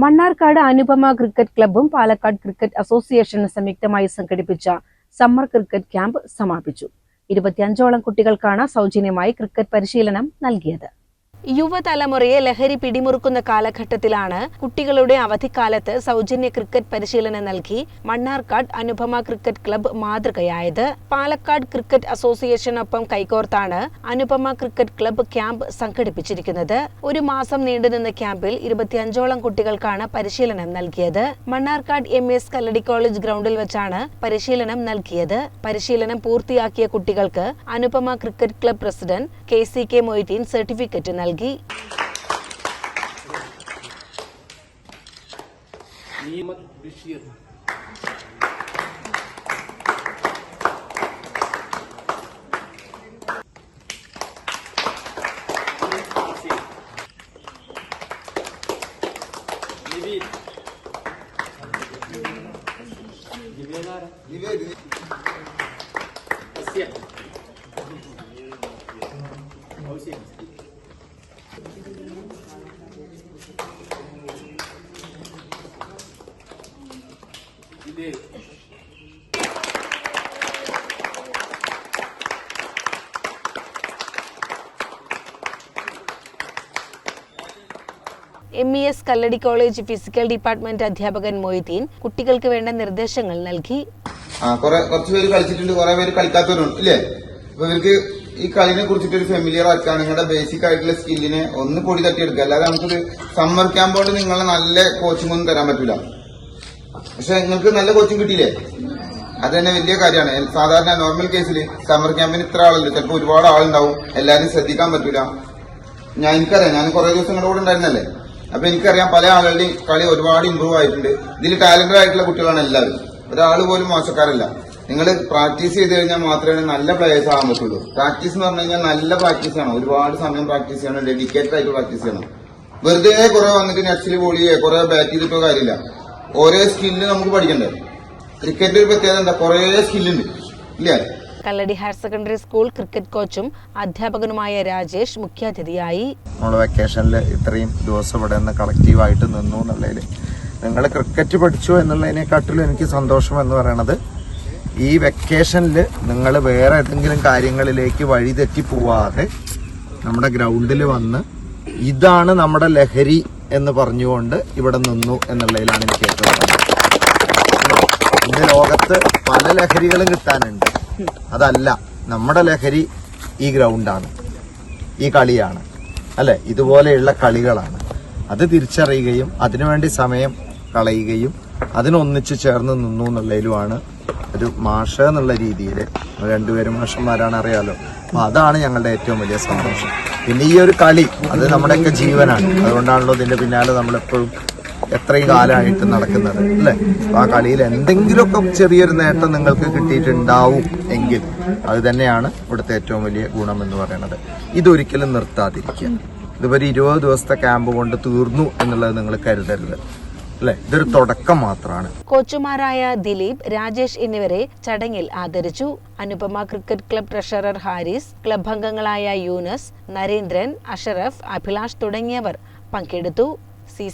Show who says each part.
Speaker 1: Mannarkkad Anupama cricket ക്ലബ്ബും Palakkad cricket അസോസിയേഷനും സംയുക്തമായി സംഘടിപ്പിച്ച സമ്മർ ക്രിക്കറ്റ് ക്യാമ്പ് സമാപിച്ചു. ഇരുപത്തിയഞ്ചോളം കുട്ടികൾക്കാണ് സൗജന്യമായി ക്രിക്കറ്റ് പരിശീലനം നൽകിയത്. യുവതലമുറയെ ലഹരി പിടിമുറുക്കുന്ന കാലഘട്ടത്തിലാണ് കുട്ടികളുടെ അവധിക്കാലത്ത് സൗജന്യ ക്രിക്കറ്റ് പരിശീലനം നൽകി മണ്ണാർക്കാട് അനുപമ ക്രിക്കറ്റ് ക്ലബ്ബ് മാതൃകയായത്. പാലക്കാട് ക്രിക്കറ്റ് അസോസിയേഷനൊപ്പം കൈകോർത്താണ് അനുപമ ക്രിക്കറ്റ് ക്ലബ്ബ് ക്യാമ്പ് സംഘടിപ്പിച്ചിരിക്കുന്നത്. ഒരു മാസം നീണ്ടുനിന്ന ക്യാമ്പിൽ ഇരുപത്തിയഞ്ചോളം കുട്ടികൾക്കാണ് പരിശീലനം നൽകിയത്. Mannarkkad M S Kalladi college ഗ്രൗണ്ടിൽ വെച്ചാണ് പരിശീലനം നൽകിയത്. പരിശീലനം പൂർത്തിയാക്കിയ കുട്ടികൾക്ക് Anupama cricket club president K C K Moideen certificate നൽകി.
Speaker 2: lagi. Nimat Bishir. Спасибо.
Speaker 1: M E S Kalladi college physical department അധ്യാപകൻ മൊയ്തീൻ കുട്ടികൾക്ക് വേണ്ട നിർദ്ദേശങ്ങൾ നൽകി.
Speaker 3: കുറച്ചുപേര് കുറെ കുറച്ച് പേര് കളിച്ചിട്ടുണ്ട്. കുറെ പേര് കളിക്കാത്തവരുണ്ട് ഇല്ലേ? അപ്പൊ ഇവർക്ക് ഈ കളിനെ കുറിച്ചിട്ട് ഒരു ഫെമിലിയർ ആക്കുകയാണ് നിങ്ങളുടെ ബേസിക് ആയിട്ടുള്ള സ്കില്ലിനെ ഒന്ന് പൊടി തട്ടിയെടുക്കുക. അല്ലാതെ നമുക്കൊരു സമ്മർ ക്യാമ്പ് കൊണ്ട് നിങ്ങളെ നല്ല കോച്ചിങ് ഒന്നും തരാൻ പറ്റില്ല പക്ഷെ നിങ്ങൾക്ക് നല്ല കോച്ചിങ് കിട്ടിയില്ലേ? അത് തന്നെ വലിയ കാര്യമാണ്. സാധാരണ നോർമൽ കേസിൽ സമ്മർ ക്യാമ്പിന് ഇത്ര ആളുണ്ട്. ചിലപ്പോൾ ഒരുപാട് ആളുണ്ടാവും. എല്ലാവരും ശ്രദ്ധിക്കാൻ പറ്റൂല. ഞാൻ എനിക്കറിയാം. ഞാൻ കുറെ ദിവസം കൂടെ ഉണ്ടായിരുന്നല്ലേ? അപ്പൊ എനിക്കറിയാം പല ആളുകളുടെയും കളി ഒരുപാട് ഇമ്പ്രൂവ് ആയിട്ടുണ്ട്. ഇതിൽ ടാലന്റഡ് ആയിട്ടുള്ള കുട്ടികളാണ് എല്ലാവരും. ഒരാൾ പോലും മോശക്കാരല്ല. നിങ്ങൾ പ്രാക്ടീസ് ചെയ്ത് കഴിഞ്ഞാൽ മാത്രമേ നല്ല പ്ലേയേഴ്സ് ആകാൻ പറ്റുള്ളൂ. പ്രാക്ടീസ് എന്ന് പറഞ്ഞു കഴിഞ്ഞാൽ നല്ല പ്രാക്ടീസ് ആണ്. ഒരുപാട് സമയം പ്രാക്ടീസ് ചെയ്യണം. ഡെഡിക്കേറ്റഡ് ആയിട്ട് പ്രാക്ടീസ് ചെയ്യണം. വെറുതെ കുറെ വന്നിട്ട് നെറ്റ്സിൽ ചെയ്യുക കുറെ ബാറ്റ് ചെയ്തിട്ടോ കാര്യമില്ല. ഓരോ സ്കില്ല് നമുക്ക് പഠിക്കണ്ടേ? ക്രിക്കറ്റ് ഒരു പ്രത്യേകത എന്താ? കുറെ സ്കില്ലുണ്ട് ഇല്ല?
Speaker 1: Kalladi higher secondary school cricket കോച്ചും അധ്യാപകനുമായ രാജേഷ് മുഖ്യാതിഥിയായി.
Speaker 4: നമ്മൾ വെക്കേഷനിൽ ഇത്രയും ദിവസം ഇവിടെ നിന്ന് കളക്റ്റീവായിട്ട് നിന്നു എന്നുള്ളതിൽ നിങ്ങൾ ക്രിക്കറ്റ് പഠിച്ചു എന്നുള്ളതിനെക്കാട്ടിലും എനിക്ക് സന്തോഷം എന്ന് പറയണത് ഈ വെക്കേഷനിൽ നിങ്ങൾ വേറെ ഏതെങ്കിലും കാര്യങ്ങളിലേക്ക് വഴിതെറ്റി പോവാതെ നമ്മുടെ ഗ്രൗണ്ടിൽ വന്ന് ഇതാണ് നമ്മുടെ ലഹരി എന്ന് പറഞ്ഞുകൊണ്ട് ഇവിടെ നിന്നു എന്നുള്ളതിലാണ് എനിക്ക് ഏറ്റവും. ഇന്ന് ലോകത്ത് പല ലഹരികളും കിട്ടാനുണ്ട്. അതല്ല നമ്മുടെ ലഹരി ഈ ഗ്രൗണ്ടാണ് ഈ കളിയാണ്. അല്ലെ? ഇതുപോലെയുള്ള കളികളാണ്. അത് തിരിച്ചറിയുകയും അതിനുവേണ്ടി സമയം കളയുകയും അതിനൊന്നിച്ച് ചേർന്ന് നിന്നു എന്നുള്ളതിലുമാണ് ഒരു മാഷ എന്നുള്ള രീതിയിൽ രണ്ടുപേരും മാഷന്മാരാണ് അറിയാലോ. അപ്പൊ അതാണ് ഞങ്ങളുടെ ഏറ്റവും വലിയ സന്തോഷം. പിന്നെ ഈ ഒരു കളി അത് നമ്മുടെയൊക്കെ ജീവനാണ്. അതുകൊണ്ടാണല്ലോ ഇതിന്റെ പിന്നാലെ നമ്മളെപ്പോഴും എത്രയും കാലമായിട്ട് നടക്കുന്നത് അല്ലേ? അപ്പൊ ആ കളിയിൽ എന്തെങ്കിലുമൊക്കെ ചെറിയൊരു നേട്ടം നിങ്ങൾക്ക് കിട്ടിയിട്ടുണ്ടാവും എങ്കിൽ അത് തന്നെയാണ് ഇവിടുത്തെ ഏറ്റവും വലിയ ഗുണം എന്ന് പറയുന്നത്. ഇതൊരിക്കലും നിർത്താതിരിക്കുക. ഇതുവരെ ഇരുപത് ദിവസത്തെ ക്യാമ്പ് കൊണ്ട് തീർന്നു എന്നുള്ളത് നിങ്ങൾ കരുതരുത്. അല്ലെ? ഇതൊരു തുടക്കം മാത്രമാണ്
Speaker 1: കോച്ചുമാരായ ദിലീപ് രാജേഷ് എന്നിവരെ ചടങ്ങിൽ ആദരിച്ചു. Anupama cricket club treasurer Haris club അംഗങ്ങളായ യൂനസ് നരേന്ദ്രൻ അഷറഫ് അഭിലാഷ് തുടങ്ങിയവർ പങ്കെടുത്തു. സി